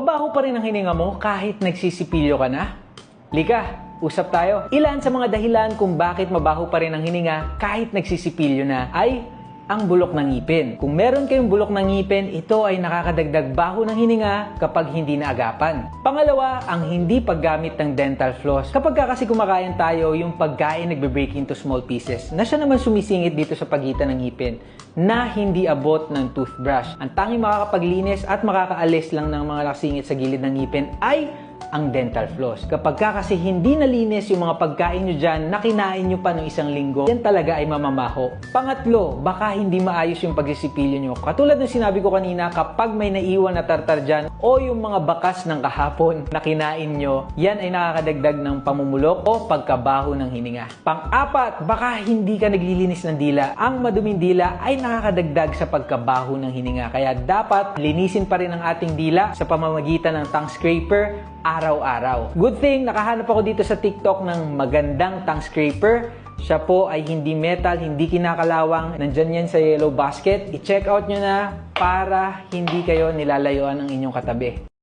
Mabaho pa rin ang hininga mo kahit nagsisipilyo ka na? Lika, usap tayo. Ilan sa mga dahilan kung bakit mabaho pa rin ang hininga kahit nagsisipilyo na ay ang bulok ng ngipin. Kung meron kayong bulok ng ngipin, ito ay nakakadagdag baho ng hininga kapag hindi naagapan. Pangalawa, ang hindi paggamit ng dental floss. Kapag ka kasi kumakain tayo, yung pagkain nagbe-break into small pieces na siya naman sumisingit dito sa pagitan ng ngipin na hindi abot ng toothbrush. Ang tanging makakapaglinis at makakaalis lang ng mga nakasingit sa gilid ng ngipin ay ang dental floss. Kapag ka kasi hindi nalinis yung mga pagkain nyo dyan na kinain nyo pa ng isang linggo, yan talaga ay mamamaho. Pangatlo, baka hindi maayos yung pagsisipilyo nyo. Katulad ng sinabi ko kanina, kapag may naiwan na tartar dyan o yung mga bakas ng kahapon na kinain nyo, yan ay nakakadagdag ng pamumulok o pagkabaho ng hininga. Pang-apat, baka hindi ka naglilinis ng dila. Ang maduming dila ay nakakadagdag sa pagkabaho ng hininga. Kaya dapat linisin pa rin ang ating dila sa pamamagitan ng tongue scraper araw-araw. Good thing, nakahanap ako dito sa TikTok ng magandang tongue scraper. Siya po ay hindi metal, hindi kinakalawang. Nandyan yan sa yellow basket. I-check out nyo na para hindi kayo nilalayuan ng inyong katabi.